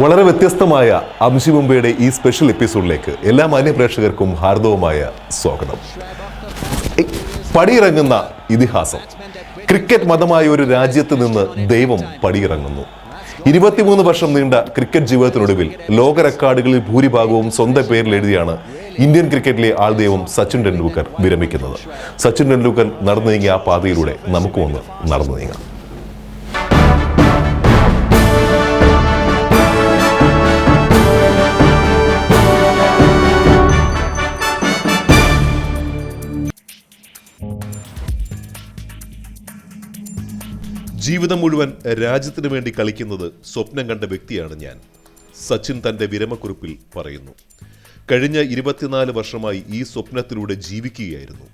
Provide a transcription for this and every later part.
വളരെ വ്യത്യസ്തമായ അംശി മുംബൈയുടെ ഈ സ്പെഷ്യൽ എപ്പിസോഡിലേക്ക് എല്ലാ മാന്യ പ്രേക്ഷകർക്കും ഹാർദവമായ സ്വാഗതം. പടിയിറങ്ങുന്ന ഇതിഹാസം. ക്രിക്കറ്റ് മതമായ ഒരു രാജ്യത്ത് നിന്ന് ദൈവം പടിയിറങ്ങുന്നു. ഇരുപത്തിമൂന്ന് വർഷം നീണ്ട ക്രിക്കറ്റ് ജീവിതത്തിനൊടുവിൽ ലോക റെക്കോർഡുകളിൽ ഭൂരിഭാഗവും സ്വന്തം പേരിൽ എഴുതിയാണ് ഇന്ത്യൻ ക്രിക്കറ്റിലെ ആൾദൈവം സച്ചിൻ ടെണ്ടുൽക്കർ വിരമിക്കുന്നത്. സച്ചിൻ ടെണ്ടുൽക്കർ നടന്നു നീങ്ങിയ ആ പാതയിലൂടെ നമുക്കും ഒന്ന് നടന്നു നീങ്ങാം. ജീവിതം മുഴുവൻ രാജ്യത്തിന് വേണ്ടി കളിക്കുന്നത് സ്വപ്നം കണ്ട വ്യക്തിയാണ് ഞാൻ. സച്ചിൻ തന്റെ വിരമക്കുറിപ്പിൽ പറയുന്നു. കഴിഞ്ഞ ഇരുപത്തിനാല് വർഷമായി ഈ സ്വപ്നത്തിലൂടെ ജീവിക്കുകയായിരുന്നു.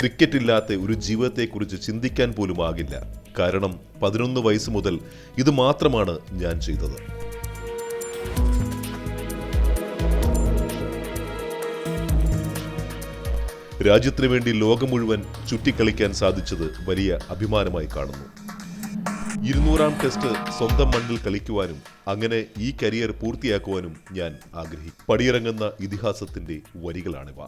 ക്രിക്കറ്റ് ഇല്ലാത്ത ഒരു ജീവിതത്തെക്കുറിച്ച് ചിന്തിക്കാൻ പോലും ആകില്ല. കാരണം പതിനൊന്ന് വയസ്സ് മുതൽ ഇത് മാത്രമാണ് ഞാൻ ചെയ്തത്. രാജ്യത്തിനു വേണ്ടി ലോകം മുഴുവൻ ചുറ്റിക്കളിക്കാൻ സാധിച്ചത് വലിയ അഭിമാനമായി കാണുന്നു. ഇരുന്നൂറാം ടെസ്റ്റ് സ്വന്തം മണ്ണിൽ കളിക്കുവാനും അങ്ങനെ ഈ കരിയർ പൂർത്തിയാക്കുവാനും ഞാൻ ആഗ്രഹിക്കും. പടിയിറങ്ങുന്ന ഇതിഹാസത്തിന്റെ വരികളാണിവ.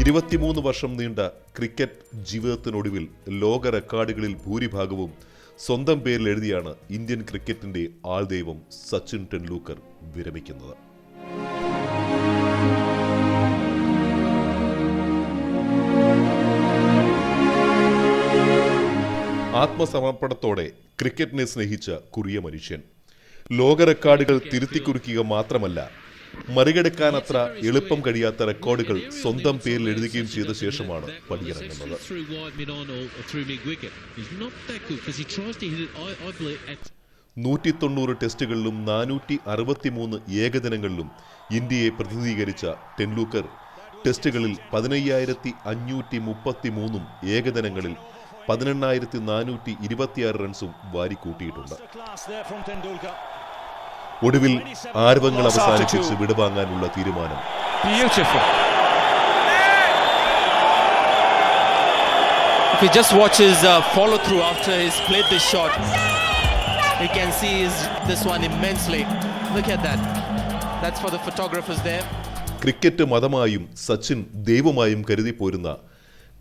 ഇരുപത്തിമൂന്ന് വർഷം നീണ്ട ക്രിക്കറ്റ് ജീവിതത്തിനൊടുവിൽ ലോക റെക്കോർഡുകളിൽ ഭൂരിഭാഗവും സ്വന്തം പേരിൽ എഴുതിയാണ് ഇന്ത്യൻ ക്രിക്കറ്റിന്റെ ആൾദൈവം സച്ചിൻ ടെണ്ടുൽക്കർ വിരമിക്കുന്നത്. ആത്മസമർപ്പണത്തോടെ ക്രിക്കറ്റിനെ സ്നേഹിച്ച കുറിയ മനുഷ്യൻ. ലോക റെക്കോർഡുകൾ തിരുത്തിക്കുറിക്കുക മാത്രമല്ല മറികടക്കാൻ അത്ര എളുപ്പം കഴിയാത്ത റെക്കോർഡുകൾ സ്വന്തം പേരിൽ എഴുതുകയും ചെയ്ത ശേഷമാണ് പടിയിറങ്ങുന്നത്. നൂറ്റി തൊണ്ണൂറ് ടെസ്റ്റുകളിലും നാനൂറ്റി അറുപത്തിമൂന്ന് ഏകദിനങ്ങളിലും ഇന്ത്യയെ പ്രതിനിധീകരിച്ച ടെൻഡൂക്കർ ടെസ്റ്റുകളിൽ പതിനയ്യായിരത്തി അഞ്ഞൂറ്റി മുപ്പത്തി മൂന്നും ഏകദിനങ്ങളിൽ പതിനെണ്ണായിരത്തി നാനൂറ്റി ഇരുപത്തിയാറ് റൺസും വാരിക്കൂട്ടിയിട്ടുണ്ട്. ഒടുവിൽ ആരവങ്ങൾ അവസാനിപ്പിച്ച് വിടവാങ്ങാനുള്ള തീരുമാനം If he just watches uh, follow through after he's played this shot, you can see his, this one immensely. Look at that. That's for the photographers there. Cricket മതമായും Sachin ദൈവമായും കരുതിപ്പോരുന്ന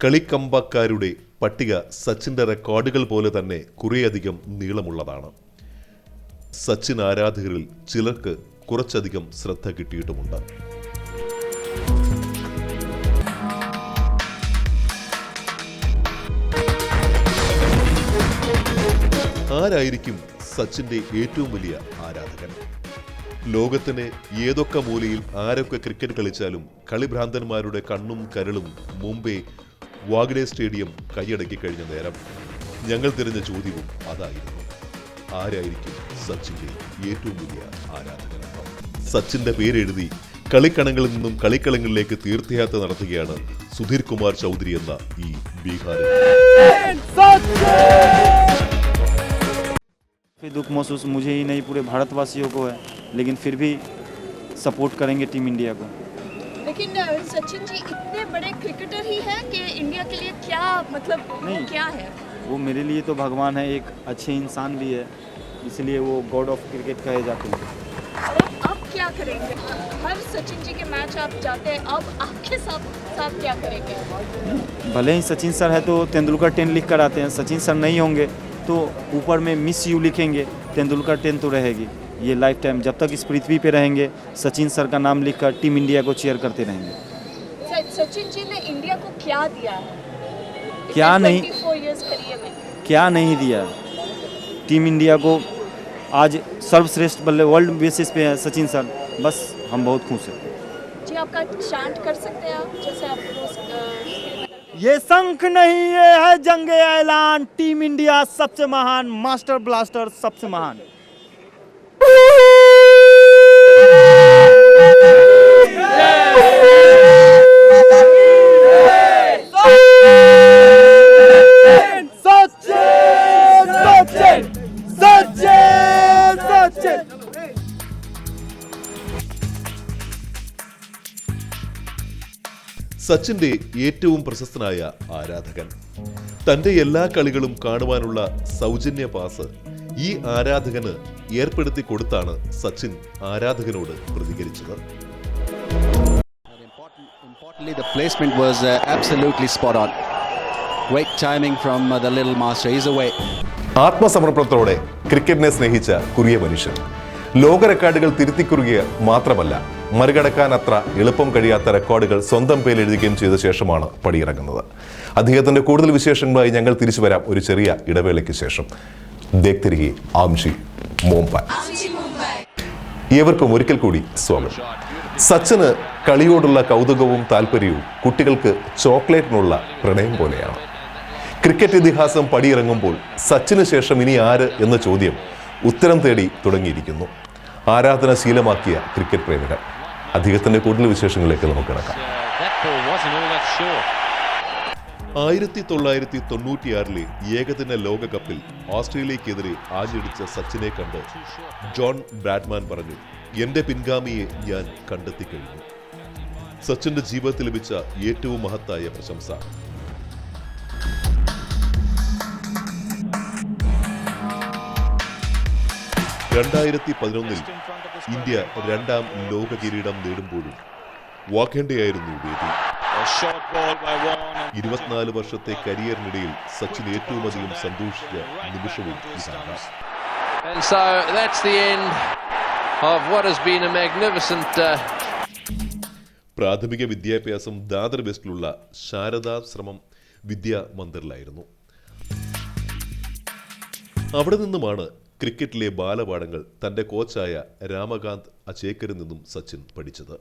കളിക്കമ്പക്കാരുടെ പട്ടിക സച്ചിന്റെ റെക്കോർഡുകൾ പോലെ തന്നെ കുറേയധികം നീളമുള്ളതാണ്. സച്ചിൻ ആരാധകരിൽ ചിലർക്ക് കുറച്ചധികം ശ്രദ്ധ കിട്ടിയിട്ടുമുണ്ട്. ആരായിരിക്കും സച്ചിന്റെ ഏറ്റവും വലിയ ആരാധകൻ? ലോകത്തിന് ഏതൊക്കെ മൂലയിൽ ആരൊക്കെ ക്രിക്കറ്റ് കളിച്ചാലും കളിഭ്രാന്തന്മാരുടെ കണ്ണും കരളും മുംബൈ വാഗ്ഡേ സ്റ്റേഡിയം കൈയടക്കി കഴിഞ്ഞ നേരം ഞങ്ങൾ തിരഞ്ഞ ചോദ്യവും അതായിരുന്നു ആരായിരിക്കും സച്ചിന്റെ ഏറ്റവും വലിയ ആരാധകൻ സച്ചിന്റെ പേരെഴുതി കളിക്കണങ്ങളിൽ നിന്നും കളിക്കളങ്ങളിലേക്ക് തീർത്ഥയാത്ര നടത്തുകയാണ് സുധീർ കുമാർ ചൗധരി എന്ന ഈ ബീഹാറിൽ काफ़ी दुख महसूस मुझे ही नहीं पूरे भारतवासियों को है लेकिन फिर भी सपोर्ट करेंगे टीम इंडिया को लेकिन सचिन जी इतने बड़े क्रिकेटर ही हैं कि इंडिया के लिए क्या मतलब नहीं। क्या है? वो मेरे लिए तो भगवान है एक अच्छे इंसान भी है इसलिए वो गॉड ऑफ़ क्रिकेट कहे जाते हैं। और अब क्या करेंगे? हर सचिन जी के मैच आप जाते हैं अब आपके साथ साथ क्या करेंगे? भले ही सचिन सर है तो तेंदुलकर टेन लिख कर आते हैं सचिन सर नहीं होंगे तो ऊपर में मिस यू लिखेंगे तेंदुलकर टेन तो रहेगी। ये लाइफ टाइम जब तक इस पृथ्वी पे रहेंगे सचिन सर का नाम लिखकर टीम इंडिया को चेयर करते रहेंगे। सचिन जी ने इंडिया को क्या दिया? है क्या नहीं- क्या नहीं दिया? टीम इंडिया को आज सर्वश्रेष्ठ बल्ले वर्ल्ड बेसिस पे है सचिन सर। बस हम बहुत खुश हैं। जी आपका चांट कर सकते हैं आप? जैसे आप रोज ये शंख नहीं ये है जंग ऐलान। टीम इंडिया सबसे महान मास्टर ब्लास्टर सबसे महान। സച്ചിന്റെ ഏറ്റവും പ്രശസ്തനായ ആരാധകൻ. തന്റെ എല്ലാ കളികളും കാണുവാനുള്ള സൗജന്യ പാസ് ഈ ആരാധകന് ഏർപ്പെടുത്തി കൊടുത്താണ് സച്ചിൻ ആരാധകനോട് പ്രതികരിച്ചത്. Importantly, the placement was uh, absolutely spot on. Great timing from uh, the little master. He's away. ആത്മസമർപ്പണത്തോടെ ക്രിക്കറ്റിനെ സ്നേഹിച്ച കുറിയ മനുഷ്യൻ ലോക റെക്കോർഡുകൾ തിരുത്തിക്കുറുകിയ മാത്രമല്ല മറികടക്കാൻ അത്ര എളുപ്പം കഴിയാത്ത റെക്കോർഡുകൾ സ്വന്തം പേരിൽ എഴുതുകയും ചെയ്ത ശേഷമാണ് പടിയിറങ്ങുന്നത് അദ്ദേഹത്തിന്റെ കൂടുതൽ വിശേഷങ്ങളുമായി ഞങ്ങൾ തിരിച്ചു വരാം ഒരു ചെറിയ ഇടവേളയ്ക്ക് ശേഷം ദേഖ്തിരികെ ആംഷി മോംപാൻ ഏവർക്കും ഒരിക്കൽ കൂടി സ്വാഗതം സച്ചിന് കളിയോടുള്ള കൗതുകവും താല്പര്യവും കുട്ടികൾക്ക് ചോക്ലേറ്റിനുള്ള പ്രണയം പോലെയാണ്. ക്രിക്കറ്റ് ഇതിഹാസം പടിയിറങ്ങുമ്പോൾ സച്ചിന് ശേഷം ഇനി ആര് എന്ന ചോദ്യം ഉത്തരം തേടി തുടങ്ങിയിരിക്കുന്നു. ആരാധന ശീലമാക്കിയ ക്രിക്കറ്റ് പ്രേമികൾ. അദ്ദേഹത്തിന്റെ കൂടുതൽ വിശേഷങ്ങളിലേക്ക് നമുക്ക് കിടക്കാം. ആയിരത്തി തൊള്ളായിരത്തി തൊണ്ണൂറ്റിയാറിലെ ഏകദിന ലോകകപ്പിൽ ഓസ്ട്രേലിയക്കെതിരെ ആഞ്ഞടിച്ച സച്ചിനെ കണ്ട് ജോൺ ബ്രാഡ്മാൻ പറഞ്ഞു എന്റെ പിൻഗാമിയെ ഞാൻ കണ്ടെത്തി കഴിഞ്ഞു സച്ചിന്റെ ജീവിതത്തിൽ ലഭിച്ച ഏറ്റവും മഹത്തായ പ്രശംസ. രണ്ടായിരത്തി പതിനൊന്നിൽ ഇന്ത്യ രണ്ടാം ലോക കിരീടം നേടുമ്പോഴും വാക്കേണ്ടയായിരുന്നു വേദി. ഇരുപത്തിനാല് വർഷത്തെ കരിയറിനിടയിൽ സച്ചിൻ ഏറ്റവും അധികം സന്തോഷിച്ച നിമിഷവും ഇതാണ്. And so that's the end of what has been a magnificent uh, പ്രാഥമിക വിദ്യാഭ്യാസം ദാദർ വെസ്റ്റിലുള്ള ശാരദാശ്രമം വിദ്യാ മന്ദിറിലായിരുന്നു. അവിടെ നിന്നുമാണ് ക്രിക്കറ്റിലെ ബാലപാഠങ്ങൾ തന്റെ കോച്ചായ രാമകാന്ത് അചേക്കറിൽ നിന്നും സച്ചിൻ പഠിച്ചത്.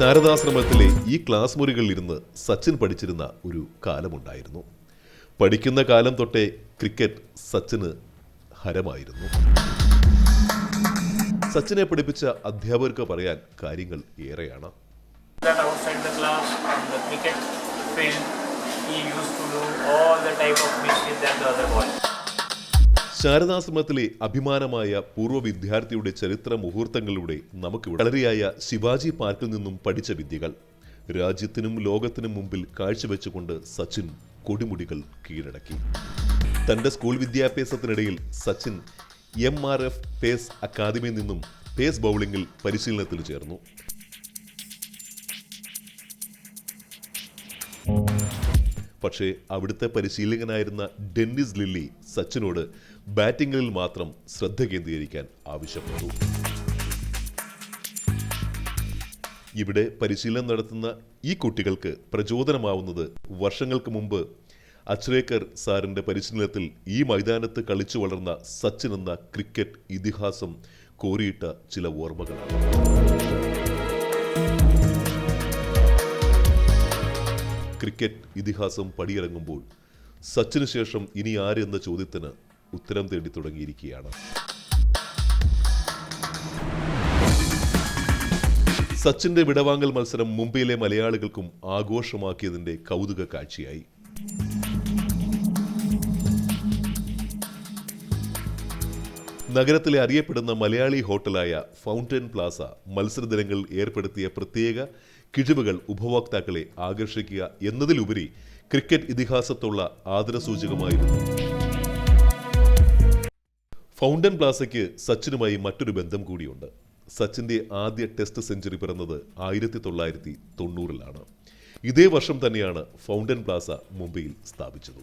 ശാരദാശ്രമത്തിലെ ഈ ക്ലാസ് മുറികളിൽ ഇരുന്ന് സച്ചിൻ പഠിച്ചിരുന്ന ഒരു കാലമുണ്ടായിരുന്നു പഠിക്കുന്ന കാലം തൊട്ടേ ക്രിക്കറ്റ് സച്ചിന് ഹരമായിരുന്നു സച്ചിനെ പഠിപ്പിച്ച അധ്യാപകർക്ക് പറയാൻ കാര്യങ്ങൾ ഏറെയാണ് he used to do all the type of mischief that the other boys. ശാരദാശ്രമത്തിലെ അഭിമാനമായ പൂർവ വിദ്യാർത്ഥിയുടെ ചരിത്ര മുഹൂർത്തങ്ങളിലൂടെ നമുക്ക് വളരെയായ ശിവാജി പാർക്കിൽ നിന്നും പഠിച്ച വിദ്യകൾ. രാജ്യത്തിനും ലോകത്തിനും മുമ്പിൽ കാഴ്ചവെച്ചുകൊണ്ട് സച്ചിൻ കൊടിമുടികൾ കീഴടക്കി. തന്റെ school വിദ്യാഭ്യാസത്തിനിടയിൽ Sachin M R F pace അക്കാദമിയിൽ നിന്നും പേസ് ബൗളിംഗിൽ പരിശീലനത്തിൽ ചേർന്നു. പക്ഷേ അവിടുത്തെ പരിശീലകനായിരുന്ന ഡെന്നിസ് ലില്ലി സച്ചിനോട് ബാറ്റിംഗിൽ മാത്രം ശ്രദ്ധ കേന്ദ്രീകരിക്കാൻ ആവശ്യപ്പെട്ടു. ഇവിടെ പരിശീലനം നടത്തുന്ന ഈ കുട്ടികൾക്ക് പ്രചോദനമാവുന്നത് വർഷങ്ങൾക്ക് മുമ്പ് അച്രേക്കർ സാറിന്റെ പരിശീലനത്തിൽ ഈ മൈതാനത്ത് കളിച്ചു വളർന്ന സച്ചിൻ എന്ന ക്രിക്കറ്റ് ഇതിഹാസം കോരിയിട്ട ചില ഓർമ്മകളാണ്. ക്രിക്കറ്റ് ഇതിഹാസം പടിയിറങ്ങുമ്പോൾ സച്ചിന് ശേഷം ഇനി ആരെന്ന ചോദ്യത്തിന് ഉത്തരം തേടി തുടങ്ങിയിരിക്കുകയാണ്. സച്ചിന്റെ വിടവാങ്ങൽ മത്സരം മുംബൈയിലെ മലയാളികൾക്കും ആഘോഷമാക്കിയതിന്റെ കൗതുക കാഴ്ചയായി. നഗരത്തിലെ അറിയപ്പെടുന്ന മലയാളി ഹോട്ടലായ ഫൗണ്ടൻ പ്ലാസ മത്സരദിനങ്ങളിൽ ഏർപ്പെടുത്തിയ പ്രത്യേക കിഴിവുകൾ ഉപഭോക്താക്കളെ ആകർഷിക്കുക എന്നതിലുപരി ക്രിക്കറ്റ് ഇതിഹാസത്തുള്ള ആദരസൂചകമായിരുന്നു. ഫൗണ്ടൻ പ്ലാസയ്ക്ക് സച്ചിനുമായി മറ്റൊരു ബന്ധം കൂടിയുണ്ട്. സച്ചിന്റെ ആദ്യ ടെസ്റ്റ് സെഞ്ചുറി പിറന്നത് ആയിരത്തി തൊള്ളായിരത്തി തൊണ്ണൂറിലാണ്. ഇതേ വർഷം തന്നെയാണ് ഫൗണ്ടൻ പ്ലാസ മുംബൈയിൽ സ്ഥാപിച്ചത്.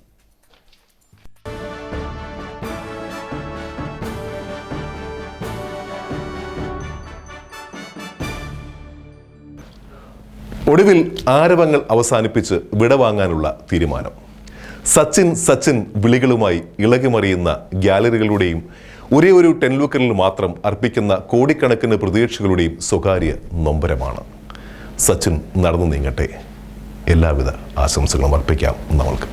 ഒടുവിൽ ആരവങ്ങൾ അവസാനിപ്പിച്ച് വിടവാങ്ങാനുള്ള തീരുമാനം. സച്ചിൻ സച്ചിൻ വിളികളുമായി ഇളകിമറിയുന്ന ഗ്യാലറികളുടെയും ഒരേ ഒരു ടെൻലുക്കറിൽ മാത്രം അർപ്പിക്കുന്ന കോടിക്കണക്കിന് പ്രതീക്ഷകളുടെയും സ്വകാര്യ നൊമ്പരമാണ്. സച്ചിൻ നടന്നു നീങ്ങട്ടെ. എല്ലാവിധ ആശംസകളും അർപ്പിക്കാം നമ്മൾക്ക്.